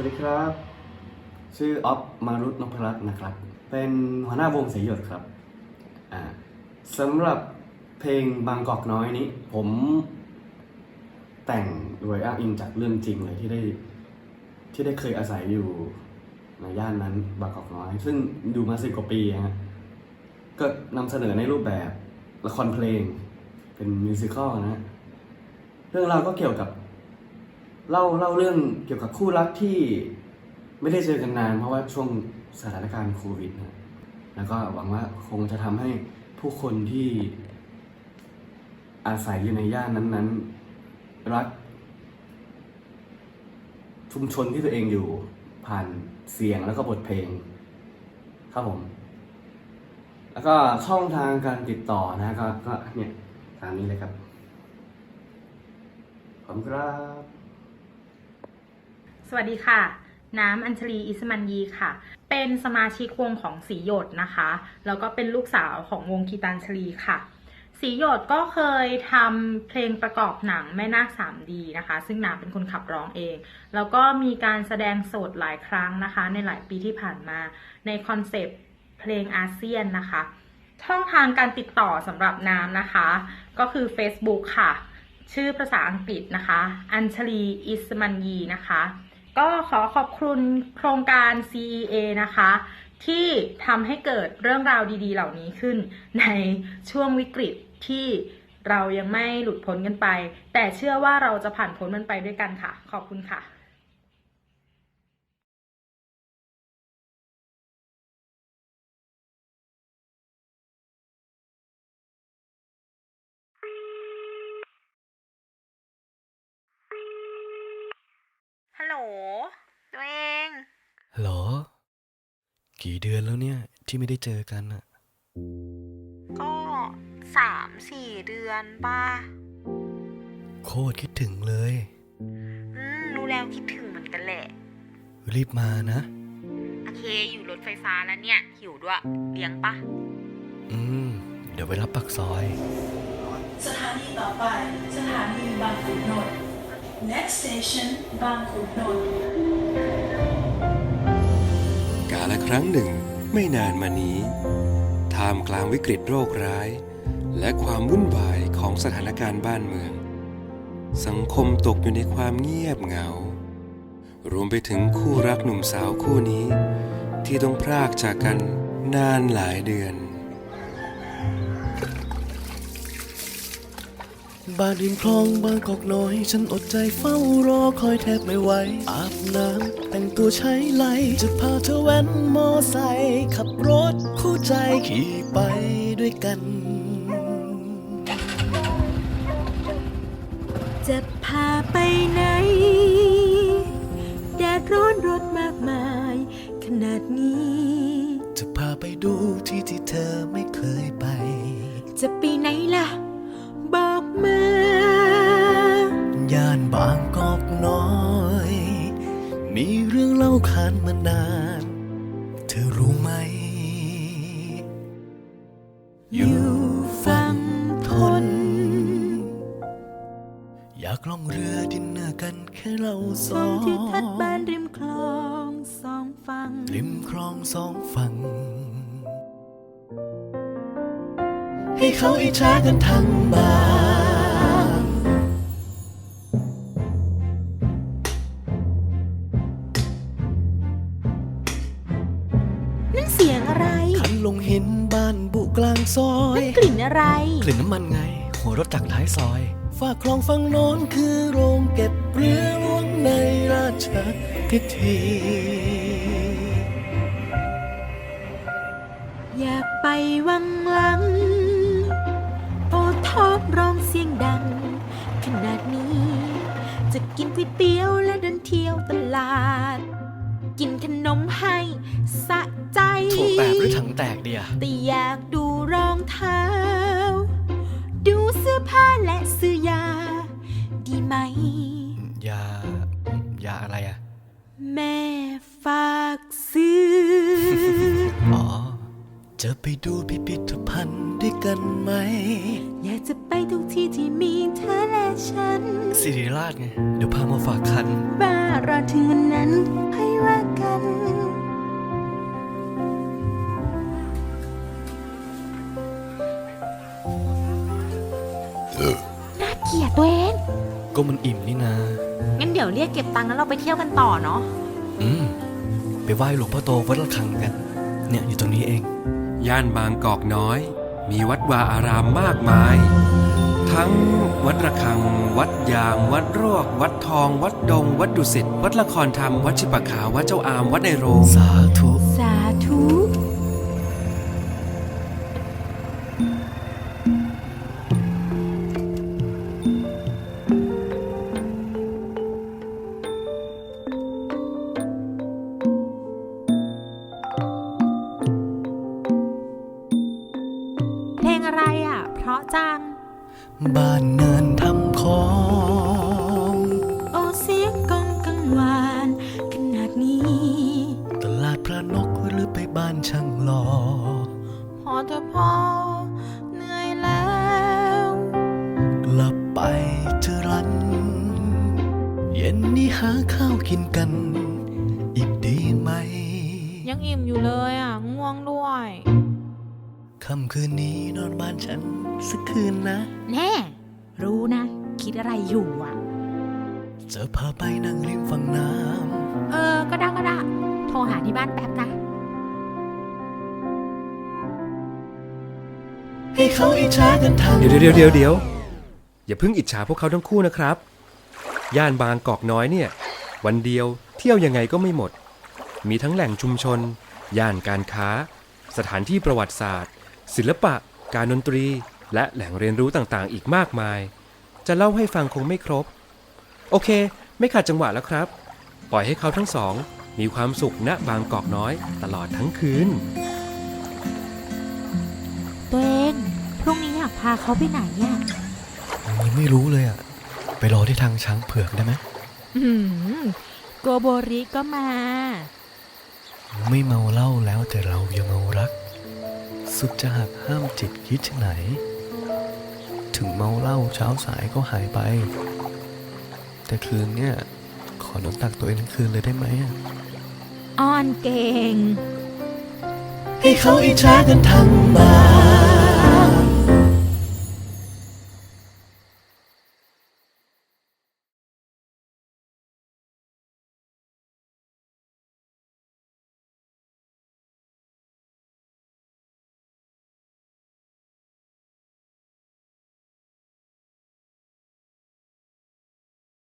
วัสดีครับ ชื่อออฟมารุตนพรัตน์นะครับ เป็นหัวหน้าวงเสียหยดครับอ่าสำหรับเพลงบางกอกน้อยนี้ ผมแต่งโดยอ้างอิงจากเรื่องจริงเลยที่ได้ที่ได้เคยอาศัยอยู่ในย่านนั้นบางกอกน้อย ซึ่งอยู่มาสิบกว่าปีฮะก็นำเสนอในรูปแบบละครเพลง เป็นมิวสิควลนะ เรื่องราวก็เกี่ยวกับ เล่าเล่าเรื่องเกี่ยวกับคู่รักที่ไม่ได้เจอกันนาน เพราะว่าช่วงสถานการณ์โควิดนะแล้วก็หวังว่าคงจะทำให้ผู้คนที่อาศัยอยู่ในย่านนั้นๆ รัก ชุมชนที่ตัวเองอยู่ผ่านเสียงแล้วก็บทเพลง ครับผม แล้วก็ช่องทางการติดต่อนะก็ก็เนี่ยตามนี้เลยครับ ขอบคุณครับ สวัสดีค่ะ น้ำอัญชลีอิสมันยีค่ะ เป็นสมาชิกวงของสีหยดนะคะ แล้วก็เป็นลูกสาวของวงกีตัญชลีค่ะ สีหยดก็เคยทำเพลงประกอบหนังแม่นาค 3D นะคะ ซึ่งน้ำเป็นคนขับร้องเอง แล้วก็มีการแสดงสดหลายครั้งนะคะ ในหลายปีที่ผ่านมา ในคอนเซปต์เพลงอาเซียนนะคะ ช่องทางการติดต่อสำหรับน้ำนะคะ ก็คือ Facebook ค่ะ ชื่อภาษาอังกฤษนะคะ อัญชลีอิสมันยีนะคะ ก็ขอขอบคุณโครงการ CEA นะคะ ที่ทำให้เกิดเรื่องราวดีๆ เหล่านี้ขึ้นในช่วงวิกฤตที่เรายังไม่หลุดพ้นกันไป แต่เชื่อว่าเราจะผ่านพ้นมันไปด้วยกันค่ะ ขอบคุณค่ะ โหล ตัวเอง หรอ กี่เดือนแล้วเนี่ยที่ไม่ได้เจอกันอะก็สามสี่เดือนป่ะ โคตรคิดถึงเลย อืม รู้แล้วคิดถึงเหมือนกันแหละ รีบมานะ โอเค อยู่รถไฟฟ้าแล้วเนี่ย หิวด้วย เลี้ยงปะอืม เดี๋ยวไปรับปักซอย สถานีต่อไป สถานีบางขุนนนท์ next station บางขุนนนท์กาละครั้งหนึ่งไม่นานมานี้ ท่ามกลางวิกฤตโรคร้าย และความวุ่นวายของสถานการณ์บ้านเมือง สังคมตกอยู่ในความเงียบเหงา รวมไปถึงคู่รักหนุ่มสาวคู่นี้ ที่ต้องพรากจากกันนานหลายเดือน บ้านริมคลองบางกอกน้อย ฉันอดใจเฝ้ารอคอยแทบไม่ไหว อาบน้ำแต่งตัวใช้ไหล จะพาเธอแว้นมอไซค์ขับรถคู่ใจขี่ไปด้วยกัน จะพาไปไหน แดดร้อนรถมากมาย ขนาดนี้ จะพาไปดูที่ที่เธอไม่เคยไป จะไปไหนล่ะ เรื่องเล่าขานมานาน เธอรู้ไหม อยู่ฝั่งทน อยากล่องเรือดินเนอร์กันแค่เราสมอองงที่ทัดบ้านริมคลองสองฝั่งริมคลองสองฝั่งให้เขาอิจฉากันทั้งบ้านนั่ ซอยนั่นกลิ่นอะไร กลิ่นน้ำมันไง หัวรถจากท้ายซอยฝากคลองฝั่งโน้นคือโรงเก็บเรือหลวงในราชพิธี อยากไปวังหลัง ไปดูพิพิธภัณฑ์ด้วยกันไหม อยากจะไปทุกที่ที่มีเธอและฉัน สิริราชไง เดี๋ยวพามาฝากคัน บ้ารอถึงวันนั้นให้ว่ากัน น่าเกลียดตัวเอง ก็มันอิ่มนี่นางั้นเดี๋ยวเรียกเก็บตังค์แล้วเราไปเที่ยวกันต่อเนาะ อืม ไปไหว้หลวงพ่อโตวัดระคังกัน เนี่ยอยู่ตรงนี้เอง ย่านบางกอกน้อย มีวัดวาอารามมากมาย ทั้งวัดระฆัง วัดยาง วัดรวก วัดทอง วัดดง วัดดุสิต วัดละครธรรม วัดชิปะขาว วัดเจ้าอาม วัดในโรง สาธุ สาธุ บ้านเนินทำของโอเสียงกองกังวานขนาดนี้ ตลาดพระนกหรือไปบ้านช่างหล่อพอเธอะพอเหนื่อยแล้ว กลับไปเธอรัน เย็นนี้หาข้าวกินกันอีกดีไหม ยังอิ่มอยู่เลยอะ ง่วงด้วย ค่ำคืนนี้นอนบ้านฉันสักคืนนะ แน่ รู้นะ คิดอะไรอยู่อะ จะพาไปนั่งริมฝั่งน้เออ ก็ได้ก็ได้โทรหาที่บ้านแป๊บนะำให้เขาอิจฉากันทั้งเดี๋ยวเดี๋ยวเดี๋ยวเดี๋ยวอย่าเพิ่งอิจฉาพวกเขาทั้งคู่นะครับ ย่านบางกอกน้อยเนี่ย วันเดียวเที่ยวยังไงก็ไม่หมด มีทั้งแหล่งชุมชน ย่านการค้า สถานที่ประวัติศาสตร์ ศิลปะ การดนตรี และแหล่งเรียนรู้ต่างๆ อีกมากมาย จะเล่าให้ฟังคงไม่ครบ โอเค ไม่ขาดจังหวะแล้วครับ ปล่อยให้เขาทั้งสอง มีความสุขณบางกอกน้อยตลอดทั้งคืน ตัวเอง พรุ่งนี้อยากพาเขาไปไหนอะยังไม่รู้เลยอะ ไปรอที่ทางช้างเผือกได้ไหมอืมโกโบริก็มา ไม่เมาเหล้าแล้วแต่เรายังเมารัก สุดจะหักห้ามจิตคิดที่ไหน ถึงเมาเหล้าเช้าสายก็หายไป แต่คืนเนี่ย ขอนอนตักตัวเองทั้งคืนเลยได้ไหมอะอ้อนเก่ง ให้เขาอิจฉากันทั้งบ้าน